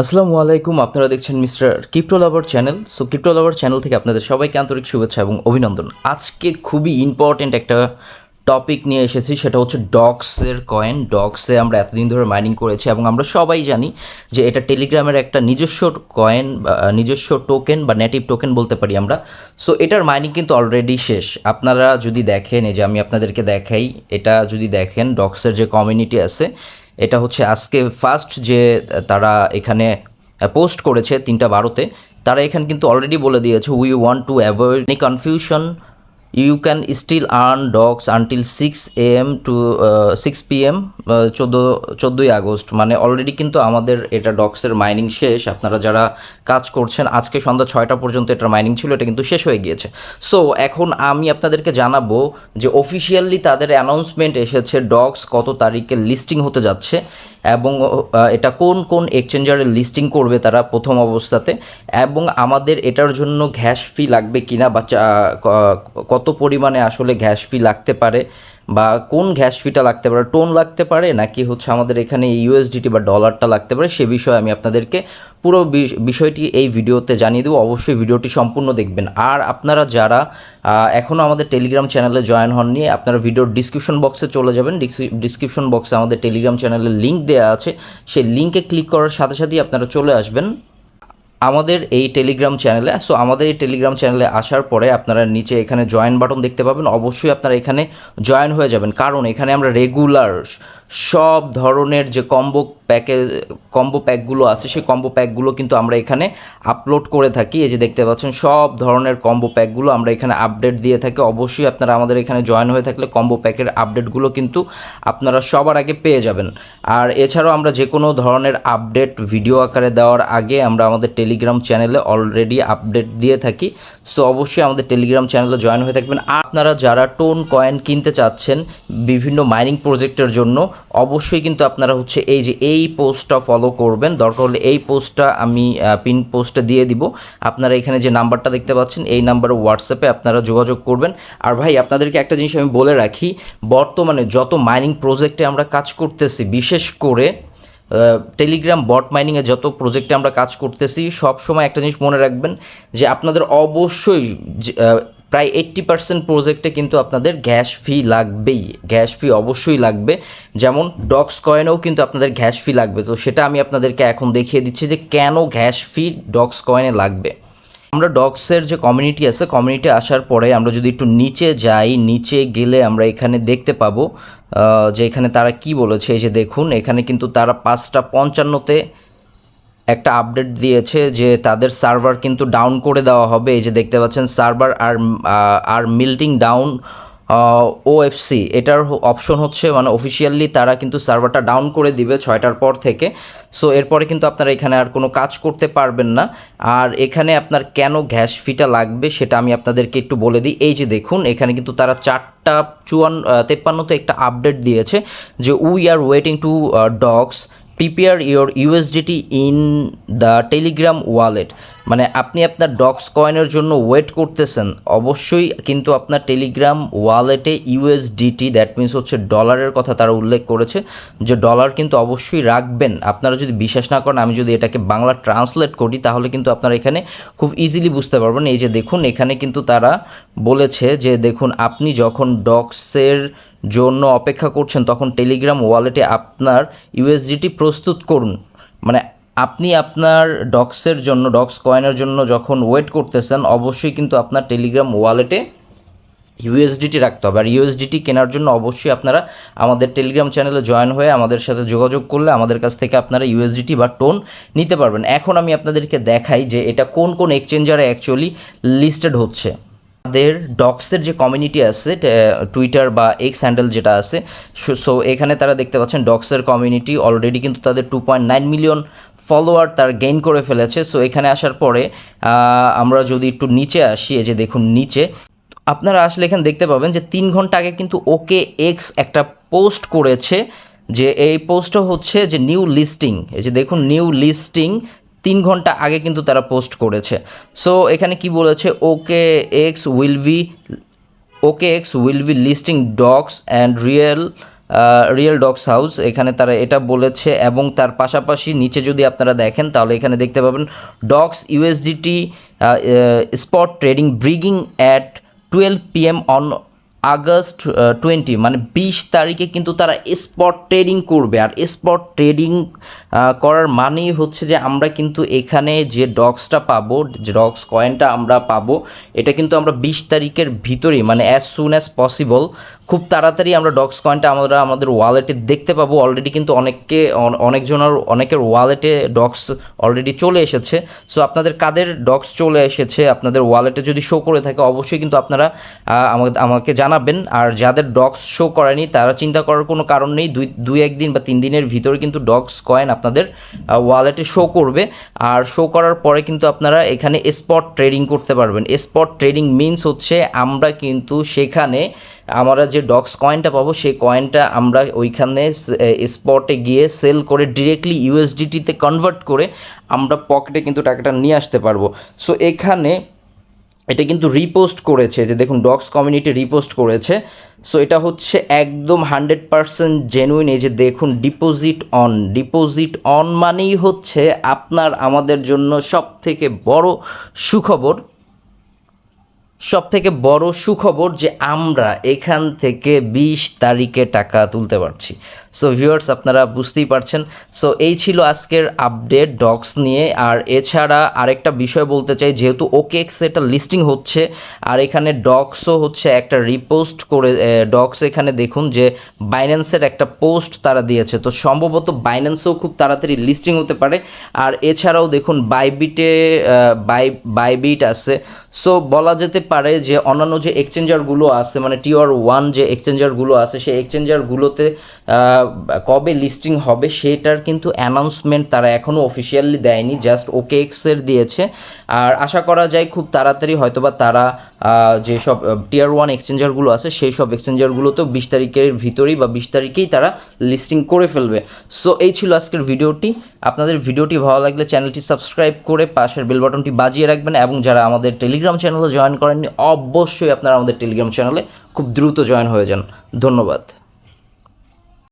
আসসালামু আলাইকুম, আপনারা দেখছেন mister crypto lover channel. So crypto lover channel থেকে আপনাদের সবাইকে আন্তরিক শুভেচ্ছা এবং অভিনন্দন। আজকে খুবই ইম্পর্ট্যান্ট একটা টপিক নিয়ে এসেছি, সেটা হচ্ছে ডক্সের কয়েন ডক্সে আমরা এতদিন ধরে মাইনিং করেছি এবং আমরা সবাই জানি যে এটা টেলিগ্রামের একটা নিজস্ব কয়েন নিজস্ব টোকেন বা নেটিভ টোকেন বলতে পারি আমরা। সো এটার মাইনিং কিন্তু অলরেডি শেষ। আপনারা যদি দেখেন, এই যে আমি আপনাদেরকে দেখাই, এটা যদি দেখেন ডক্সের যে কমিউনিটি আছে এটা হচ্ছে আজকে ফার্স্ট যে, তারা এখানে পোস্ট করেছে তিনটা বারোতে, তারা এখানে কিন্তু অলরেডি বলে দিয়েছে we want to avoid any confusion you can still earn DOGS until six A M to six P M চোদ্দ, চোদ্দোই আগস্ট। মানে অলরেডি কিন্তু আমাদের এটা ডগসের মাইনিং শেষ। আপনারা যারা কাজ করছেন, আজকে সন্ধ্যা ছয়টা পর্যন্ত এটার মাইনিং ছিল, এটা কিন্তু শেষ হয়ে গিয়েছে। সো এখন আমি আপনাদেরকে জানাব যে অফিসিয়ালি তাদের অ্যানাউন্সমেন্ট এসেছে ডগস কত তারিখে লিস্টিং হতে যাচ্ছে। এবং এটা কোন কোন এক্সচেঞ্জারে লিস্টিং করবে তারা প্রথম অবস্থাতে? এবং আমাদের এটার জন্য গ্যাস ফি লাগবে কিনা বা কত পরিমাণে আসলে গ্যাস ফি লাগতে পারে? বা কোন গ্যাস ফিটা লাগতে পারে? টোন লাগতে পারে? নাকি হচ্ছে আমাদের এখানে ইউএসডিটি বা ডলারটা লাগতে পারে? সে বিষয়ে আমি আপনাদেরকে পুরো বিষয়টি এই ভিডিওতে জানিয়ে দেবো। অবশ্যই ভিডিওটি সম্পূর্ণ দেখবেন। আর আপনারা যারা এখনও আমাদের টেলিগ্রাম চ্যানেলে জয়েন হননি, আপনারা ভিডিওর ডিসক্রিপশন বক্সে চলে যাবেন। ডিসক্রিপশন বক্সে আমাদের টেলিগ্রাম চ্যানেলের লিঙ্ক দেওয়া আছে। সেই লিঙ্কে ক্লিক করার সাথে সাথেই আপনারা চলে আসবেন। আমাদের এই টেলিগ্রাম চ্যানেলে সো আমাদের এই টেলিগ্রাম চ্যানেলে আসার পরে আপনারা নিচে এখানে জয়েন বাটন দেখতে পাবেন। অবশ্যই আপনারা এখানে জয়েন হয়ে যাবেন। কারণ এখানে আমরা রেগুলার সব ধরনের যে কম্বো প্যাকে কম্বো প্যাকগুলো আছে, সেই কম্বো প্যাকগুলো কিন্তু আমরা এখানে আপলোড করে থাকি। এই যে দেখতে পাচ্ছেন, সব ধরনের কম্বো প্যাকগুলো আমরা এখানে আপডেট দিয়ে থাকি। অবশ্যই আপনারা আমাদের এখানে জয়েন হয়ে থাকলে কম্বো প্যাকের আপডেটগুলো কিন্তু আপনারা সবার আগে পেয়ে যাবেন। আর এছাড়াও আমরা যে কোনো ধরনের আপডেট ভিডিও আকারে দেওয়ার আগে আমরা আমাদের টেলিগ্রাম চ্যানেলে অলরেডি আপডেট দিয়ে থাকি। সো অবশ্যই আমাদের টেলিগ্রাম চ্যানেলে জয়েন হয়ে থাকবেন। আপনারা যারা টোন কয়েন কিনতে চাচ্ছেন বিভিন্ন মাইনিং প্রজেক্টের জন্য অবশ্যই কিন্তু আপনারা হচ্ছে এই যে এই পোস্টটা ফলো করবেন। দরকার হলে এই পোস্টটা আমি পিন পোস্টটা দিয়ে দিব। আপনারা এখানে যে নাম্বারটা দেখতে পাচ্ছেন, এই নাম্বারে হোয়াটসঅ্যাপে আপনারা যোগাযোগ করবেন। আর ভাই, আপনাদেরকে একটা জিনিস আমি বলে রাখি, বর্তমানে যত মাইনিং প্রজেক্টে আমরা কাজ করতেছি, বিশেষ করে টেলিগ্রাম বট মাইনিংয়ে যত প্রজেক্টে আমরা কাজ করতেছি সব সময় একটা জিনিস মনে রাখবেন যে আপনাদের অবশ্যই প্রায় এইট্টি পার্সেন্ট প্রজেক্টে কিন্তু আপনাদের গ্যাস ফি লাগবেই। গ্যাস ফি অবশ্যই লাগবে। যেমন ডক্স কয়েনেও কিন্তু আপনাদের গ্যাস ফি লাগবে। তো সেটা আমি আপনাদেরকে এখন দেখিয়ে দিচ্ছি যে কেন গ্যাস ফি ডক্স কয়েনে লাগবে। আমরা ডগসের যে কমিউনিটি আছে কমিউনিটি আসার পরে আমরা যদি একটু নিচে যাই, নিচে গেলে আমরা এখানে দেখতে পাবো যে এখানে তারা কি বলেছে। এই যে দেখুন, এখানে কিন্তু তারা পাঁচটা পঞ্চান্নতে একটা আপডেট দিয়েছে যে তাদের সার্ভার কিন্তু ডাউন করে দেওয়া হবে। এই যে দেখতে পাচ্ছেন, সার্ভার আর আর মিল্টিং ডাউন ওএফসি এটার অপশন হচ্ছে মানে অফিসিয়ালি তারা কিন্তু সার্ভারটা ডাউন করে দিবে ছয়টার পর থেকে। সো এরপরে কিন্তু আপনারা এখানে আর কোনো কাজ করতে পারবেন না। আর এখানে আপনার কেন গ্যাস ফিটা লাগবে সেটা আমি আপনাদেরকে একটু বলে দিই। এই যে দেখুন, এখানে কিন্তু তারা চারটা চুয়ান্ন তেপ্পান্নতে একটা আপডেট দিয়েছে যে we are waiting to DOGS prepare your USDT in the Telegram wallet মানে আপনি আপনার ডক্স কয়েনের জন্য ওয়েট করতেছেন, অবশ্যই কিন্তু আপনার টেলিগ্রাম ওয়ালেটে ইউএসডিটি দ্যাট মিন্স হচ্ছে ডলারের কথা তারা উল্লেখ করেছে, যে ডলার কিন্তু অবশ্যই রাখবেন। আপনারা যদি বিশ্বাস না করেন, আমি যদি এটাকে বাংলা ট্রান্সলেট করি, তাহলে কিন্তু আপনারা এখানে খুব ইজিলি বুঝতে পারবেন। এই যে দেখুন, এখানে কিন্তু তারা বলেছে যে দেখুন, আপনি যখন ডক্সের জন্য অপেক্ষা করছেন, তখন টেলিগ্রাম ওয়ালেটে আপনার ইউএসডিটি প্রস্তুত করুন। মানে আপনি আপনার ডক্সের জন্য, ডক্স কয়েনের জন্য যখন ওয়েট করতেছেন, অবশ্যই কিন্তু আপনার টেলিগ্রাম ওয়ালেটে ইউএসডিটি রাখতে হবে। আর ইউএসডিটি কেনার জন্য অবশ্যই আপনারা আমাদের টেলিগ্রাম চ্যানেলে জয়েন হয়ে আমাদের সাথে যোগাযোগ করলে আমাদের কাছ থেকে আপনারা ইউএসডিটি বা টোন নিতে পারবেন। এখন আমি আপনাদেরকে দেখাই যে এটা কোন কোন এক্সচেঞ্জারে অ্যাকচুয়ালি লিস্টেড হচ্ছে। আমাদের ডক্সের যে কমিউনিটি আছে টুইটার বা এক্স হ্যান্ডেল যেটা আছে, সো এখানে তারা দেখতে পাচ্ছেন ডক্সের কমিউনিটি অলরেডি কিন্তু তাদের two point nine million follower তার গেইন করে ফেলেছে। সো এখানে আসার পরে আমরা যদি একটু নিচে আসি, এই যে দেখুন নিচে, আপনারা আসলে এখানে দেখতে পাবেন যে তিন ঘণ্টা আগে কিন্তু ওকে এক্স একটা পোস্ট করেছে, যে এই পোস্টটা হচ্ছে যে নিউ লিস্টিং এই যে দেখুন নিউ লিস্টিং তিন ঘণ্টা আগে কিন্তু তারা পোস্ট করেছে। সো এখানে কি বলেছে? OKX will be OKX will be listing DOGS and real real DOGS house এখানে তারা এটা বলেছে এবং তার পাশাপাশি নিচে যদি আপনারা দেখেন, তাহলে এখানে দেখতে পাবেন dogs USDT spot trading ব্রিগিং at twelve PM on August twenty মানে বিশ তারিখে কিন্তু তারা স্পট ট্রেডিং করবে। আর স্পট ট্রেডিং করার মানেই হচ্ছে যে আমরা কিন্তু এখানে যে ডগসটা পাবো, যে ডগস কয়েনটা আমরা পাবো, এটা কিন্তু আমরা বিশ তারিখের ভিতরেই মানে অ্যাজ সুন অ্যাজ পসিবল খুব তাড়াতাড়ি আমরা ডগস কয়েনটা আমরা আমাদের ওয়ালেটে দেখতে পাবো। অলরেডি কিন্তু অনেককে, অন- অনেকজনের অনেকের ওয়ালেটে ডগস অলরেডি চলে এসেছে। সো আপনাদের কাদের ডগস চলে এসেছে, আপনাদের ওয়ালেটে যদি শো করে থাকে, অবশ্যই কিন্তু আপনারা আমাকে আমাকে জানাবেন। আর যাদের ডগস শো করেনি, তারা চিন্তা করার কোনো কারণ নেই। দুই দুই একদিন বা তিন দিনের ভিতরে কিন্তু ডগস কয়েন আপনাদের ওয়ালেটে শো করবে। আর শো করার পরে কিন্তু আপনারা এখানে স্পট ট্রেডিং করতে পারবেন। স্পট ট্রেডিং মিনস হচ্ছে আমরা কিন্তু সেখানে আমরা যে ডক্স কয়েনটা পাবো, সেই কয়েনটা আমরা ওইখানে স্পটে গিয়ে সেল করে ডিরেক্টলি ইউএসডিটিতে কনভার্ট করে আমরা পকেটে কিন্তু টাকাটা নিয়ে আসতে পারব। সো এখানে এটা কিন্তু রিপোস্ট করেছে, যে দেখুন ডগস কমিউনিটি রিপোস্ট করেছে। সো এটা হচ্ছে একদম হান্ড্রেড পারসেন্ট জেনুইন এই যে দেখুন ডিপোজিট অন ডিপোজিট অন মানেই হচ্ছে আপনার আমাদের জন্য সব থেকে বড় সুখবর। সব থেকে বড় সুখবর যে আমরা এখান থেকে বিশ তারিখে টাকা তুলতে পারছি। সো ভিউয়ার্স আপনারা বুঝতেই পারছেন। সো এই ছিল আজকের আপডেট ডক্স নিয়ে। আর এছাড়া আরেকটা বিষয় বলতে চাই, যেহেতু ওকে এক্স এটা লিস্টিং হচ্ছে, আর এখানে ডক্সও হচ্ছে একটা রিপোস্ট করে ডক্স এখানে দেখুন যে বাইন্যান্সের একটা পোস্ট তারা দিয়েছে। তো সম্ভবত বাইন্যান্সেও খুব তাড়াতাড়ি লিস্টিং হতে পারে। আর এছাড়াও দেখুন বাইবিটে বাই বাইবিট আছে। সো বলা যেতে পারে যে অন্যান্য যে এক্সচেঞ্জারগুলো আছে মানে টিওয়ার ওয়ান যে এক্সচেঞ্জারগুলো আছে, সেই এক্সচেঞ্জারগুলোতে কবে লিস্টিং হবে সেটার কিন্তু অ্যানাউন্সমেন্ট তারা এখনও অফিসিয়ালি দেয়নি জাস্ট ওকে এক্সের দিয়েছে। আর আশা করা যায় খুব তাড়াতাড়ি হয়তোবা তারা আহ, যেসব টিয়ার ওয়ান এক্সচেঞ্জারগুলো আছে সেই সব এক্সচেঞ্জারগুলোতেও বিশ তারিখের ভিতরেই বা বিশ তারিখেই তারা লিস্টিং করে ফেলবে। সো এই ছিল আজকের ভিডিওটি। আপনাদের ভিডিওটি ভালো লাগলে চ্যানেলটি সাবস্ক্রাইব করে পাশের বেল বাটনটি বাজিয়ে রাখবেন এবং যারা আমাদের টেলিগ্রাম চ্যানেলে জয়েন করেননি অবশ্যই আপনারা আমাদের টেলিগ্রাম চ্যানেলে খুব দ্রুত জয়েন হয়ে যান। ধন্যবাদ।